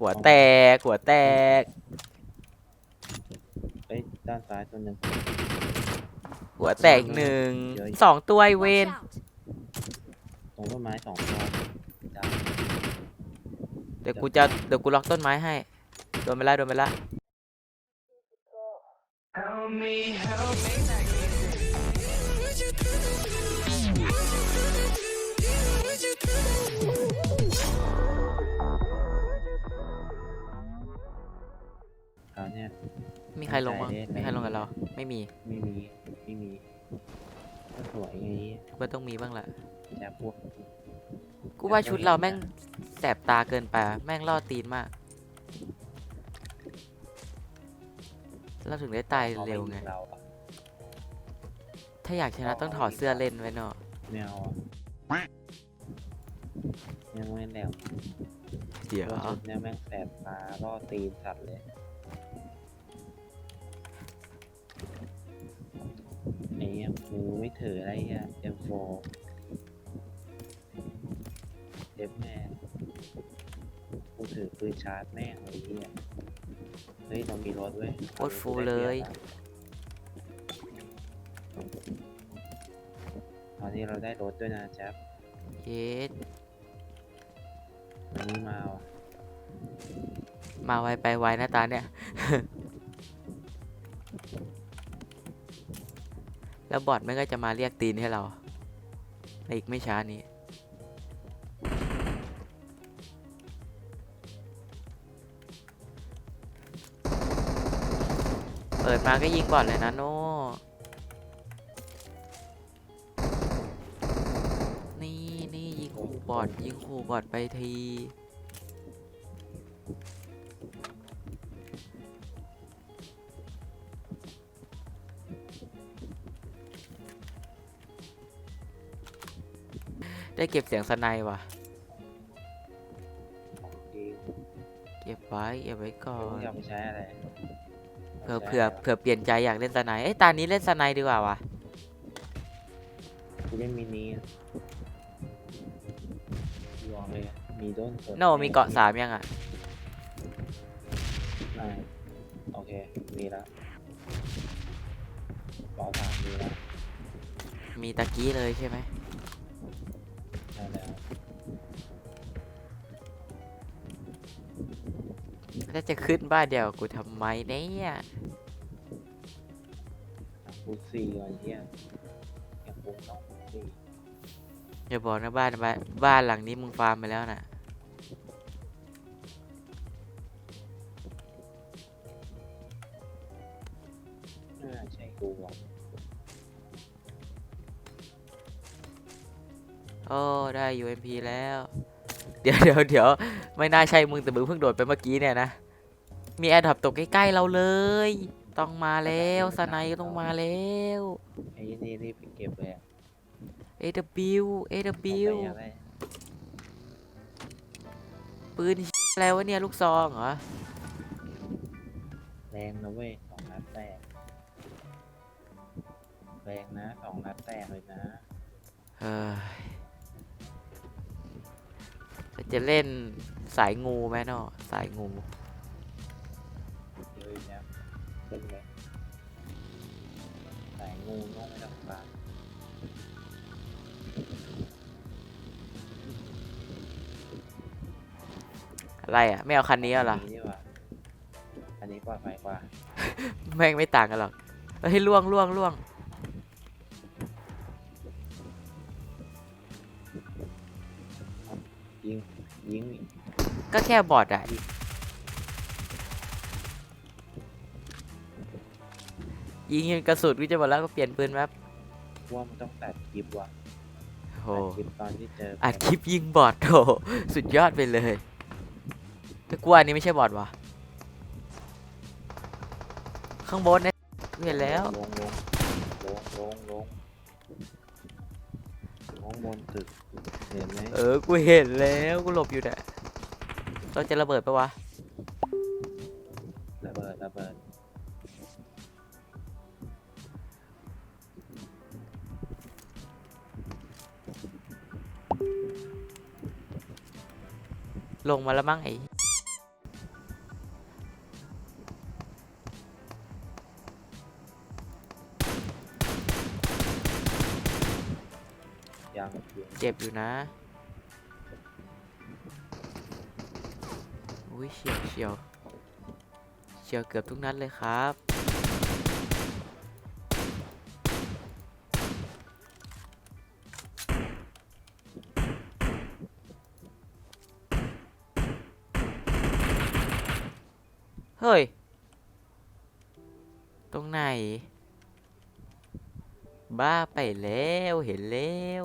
หัวแตก หัวแตก เอ้ยด้านซ้ายตัวหนึ่งหัวแตกหนึ่งเยอะสองตัวไอเวน Watch out. ตรงต้นไม้สองตัวดาวเดี๋ยวกูจะเดี๋ยวกูล็อกต้นไม้ให้ โดนไปละโดนไปละ คราวเนี้ยมีใครลงมั้งใจเย็นมีใครลงกับเรา ไม่มี ไม่มีไม่มีก็สวยไงก็ต้องมีบ้างแหละแต่พวกกูว่าชุดเราแม่งแสบตาเกินไปแม่งล่อตีนมาก เราถึงได้ตายขาม่เร็วไงยิเราอะถ้าอยากชนะต้องถอดเสื้อเล่นไว้เนาะไม่เอาอะยังไม่แหลมเดี๋ยวตัวชุดเนี่ยแม่งแสบตาล่อตีนสัตว์เลย เนี้ยกูไม่ถืออะไรอะ M4 เด็บแม่งกูถือปืนชาร์จแม่งเลยไอ้เหี้ย เฮ้ยเรามีรถเว้ยโคตรฟูลเลย ตอนนี้เราได้รถด้วยนะแจ๊บเย็ดวันนี้มาว่ะมาไวไปไวหน้าตาเนี่ย แล้วบอทไม่ก็จะมาเรียกตีนให้เราในอีกไม่ช้านี้ เปิดมาก็ยิงบอทเลยนะโน่นี่นี่ยิงขู่บอทยิงขู่บอทไปที ได้เก็บเสียงสไนด์ว่ะของจริงเก็บไว้เก็บไว้ก่อไม่รู้นจะเอาไปใช้อะไรเผื่อเผื่อเผื่อเปลี่ยนใจอยากเล่นสไนด์เอ้ยตานี้เล่นสไนด์ดีกว่าว่ะกูเล่นมินิอะลองเลยอะมีด้นสดโนมีเกาะสามยังอะไม่โอเค มีแล้วเกาะสามมีแล้วมีตะกี้เลยใช่ไหม ถ้าจะขึ้นบ้านเดียวกับกูทำไมเนี่ยอะกูสี่ก่อนเฮียยังคงต้องสี่อย่าบอกนะบ้านบ้านบ้านหลังนี้มึงฟาร์มไปแล้วน่ะไม่น่าใช่กูหรอกโอ้ได้ UMP แล้ว เดี๋ยวเดี๋ยวเดี๋ยวไม่น่าใช่มึงแต่มึงเพิ่งโดดไปเมื่อกี้เนี่ยนะ มีแอร์ดรอปตกใกล้ๆเราเลย ต้องมาแล้วสไนด์ต้องมาแล้วไอ้นี่รีบไปเก็บเลยอะ AW เอา AW ไปอะไรปืนอะไรวะเนี่ยลูกซองเหรอ แรงนะเว้ยสองนัดแตกแรงนะสองนัดแตกเลยนะเฮ้ยแล้วจะเล่นสายงูไหมเนาะสายงู งูน้องไม่ต้องการอะไรอะ ไม่เอาคันนี้เอาเหรอนนี้ดีกว่าอันนี้ปลอดภัยกว่าแม่งไม่ต่างกันหรอกเฮ้ยล่วงล่วงล่วงยิงยิงก็แค่บอดอะ ยิงจนกระสุนกูจะหมดแล้วก็เปลี่ยนปืนแป๊บว่ามันต้องตัดคลิปว่ะโหตัดคลิปตอนที่เจออัดแฟนคลิปยิงบอดโหสุดยอดไปเลยแต่กูว่าอันนี้ไม่ใช่บอดว่ะข้างบนเนี่ยกูเห็นแล้วลงลงลงลงลงลงบนตึกเห็นไหมเออกูเห็นแล้วกูหลบอยู่เนี่ยเราจะระเบิดปะวะระเบิดระเบิด ลงมาแล้วมั้งไอ้เจ็บอยู่นะอุ้ยเฉียวเฉียวเฉียวเกือบทุกนัดเลยครับ บ้าไปแล้วเห็นแล้ว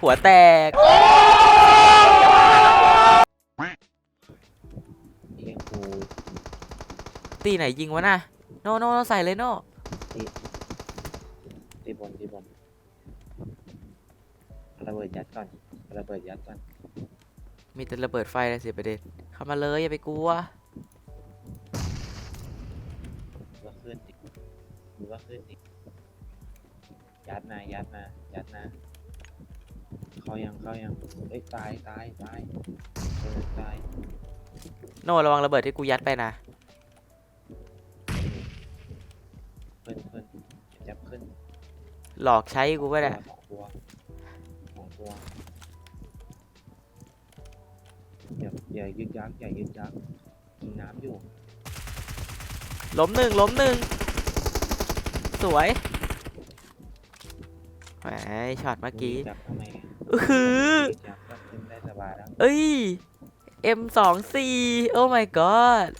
หัวแตก เรียกกูตีไหนยิงวะน่ะโนโนโนใส่เลยโนที่บนที่บนระเบิดยัดก่อนระเบิดยัดก่อนมีแต่ระเบิดไฟเลยสิประเด็นเข้ามาเลยอย่าไปกลัว มึงก็ขึ้นดิยัดนะยัดนะยัดนะเขายังเขายังเอ้ยตายตายตายเออตายโนระวังระเบิดที่กูยัดไปนะขึ้นขึ้นจับขึ้นหลอกใช้กูไปแหละสองตัวสองตัวอย่าอย่ายึกยักอย่ายึกยักกินน้ำอยู่ล้มหนึ่งล้มหนึ่ง สวยแหมช็อตเมื่อกี้จับทำไมอื้อหือยึกยักก็ขึ้นได้สบายแล้วเอ้ย M สองสี่โอ้ my god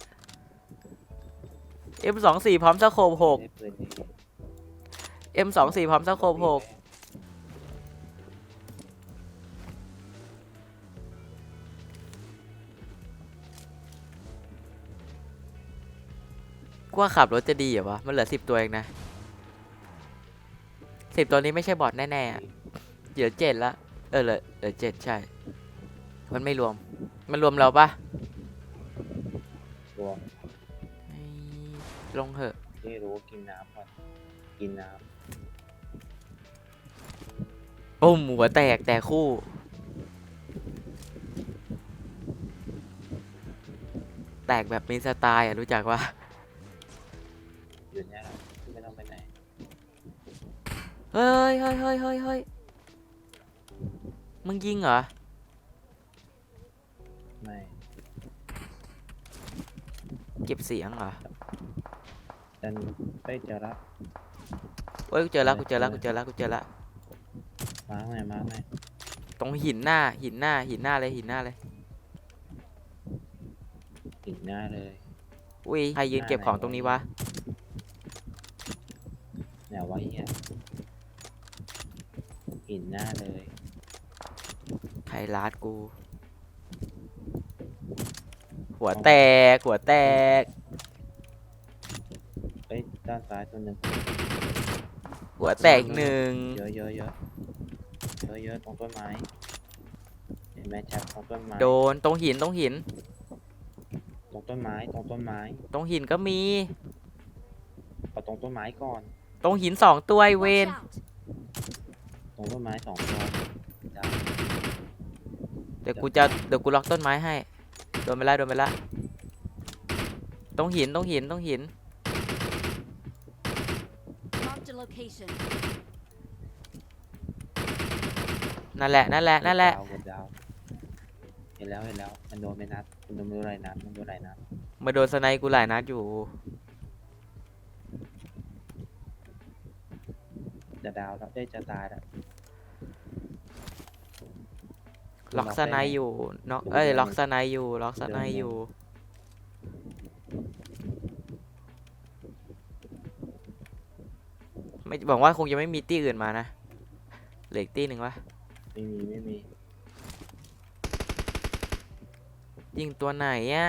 M สองสี่พร้อมสโคปหกได้ปืนดี M สองสี่พร้อมสโคปหกกูว่าขับรถจะดีเหรอวะ มันเหลือสิบตัวเองนะ สิบตัวนี้ไม่ใช่บอทแน่ๆอะเหลือเจ็ดละ เออเหลือเหลือเจ็ดใช่ มันไม่รวม มันรวมเราปะตัวเฮ้ยลงเหอะ ที่รู้กินน้ำก่อนกินน้โอ้มหัวแตกแต่คู่ แตกแบบมีสไตล์อะรู้จักว่าำอยู่เนี่ยแหละไม่ต้องไปไหน เฮ้ยเฮ้ยเฮ้ยเฮ้ยเฮ้ยมึงยิงเหรอ ไม่เก็บเสียงเหรอดันไปเจอละเฮ้ยกูเจอแล้วกูเจอแล้วกูเจอแล้วกูเจอแล้วมาร์กไหนมาร์กไหนตรงหินหน้าหินหน้าหินหน้าเลยหินหน้าเลยอีกหน้าเลยอุ้ยใครยืนเก็บของตรงนี้วะ แนวไว้เฮีย หินหน้าเลยใครลาดกู หัวแตก หัวแตก เอ้ยด้านซ้ายตัวหนึ่งหัวแตกหนึ่งเยอะเยอะเยอะเยอะเยอะตรงต้นไม้เห็นไหมแชปตรงต้นไม้โดนตรงหินตรงหิน ตรงต้นไม้ตรงต้นไม้ตรงหินก็มี เอาตรงต้นไม้ก่อน ตรงหินสองตัวไอเวน Watch out! ตรงต้นไม้สองตัวดาวเดี๋ยวกูจะเดี๋ยวกูล็อกต้นไม้ให้ โดนไปละโดนไปละตรงหินตรงหินตรงหิน Marked a location. นั่นแหละนั่นแหละนั่นแหละดาวกดดาวเห็นแล้วเห็นแล้ว มันโดนไม่นัดมันโดนไม่รู้อะไรนัดมันโดนอะไรนัดมาโดนสไนกูหลายนัดอยู่จะดาวแล้วได้ยจะตายแล้ว ล็อกสไนอยู่น็อกเอ้ยล็อกสไนอยู่ล็อกสไนอยู่ไม่บอกว่าคงจะไม่มีตี้อื่นมานะเหลืออีกตี้หนึ่งวะไม่มีไม่มียิงตัวไหนอะ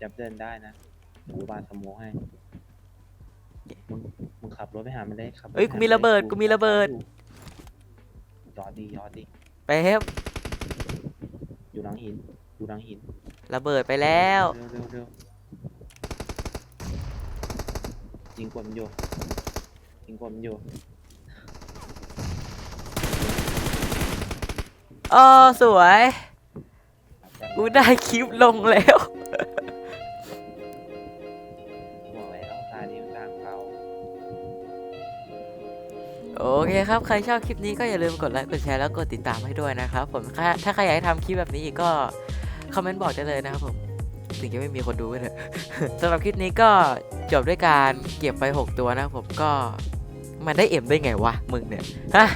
จับเดินได้นะหมูบานสโมกให้มึงมึง ขับรถไปหามันได้ขับถเอ้ยไปกูหามีระเบิดลยกูมีระเบิด ยอดดียอดดีแป๊บอยู่หลังหินอยู่หลังหินระเบิดไปแล้วเร็วเร็วเร็วยิงกดมันอยู่ยิงกดมันอยู่อ๋อสวยขับแบบกูได้คลิปลงแล้ว โอเคครับ ใครชอบคลิปนี้ก็อย่าลืมกดไลค์กดแชร์แล้วกดติดตามให้ด้วยนะครับผมถ้าใครอยากให้ทำคลิปแบบนี้อีกก็คอมเมนต์บอกได้เลยนะครับผมถึงจะไม่มีคนดูก็เถอะสำหรับคลิปนี้ก็จบด้วยการเก็บไป 6 ตัวนะครับผมก็มันได้เอ็มได้ไงวะมึงเนี่ยฮะ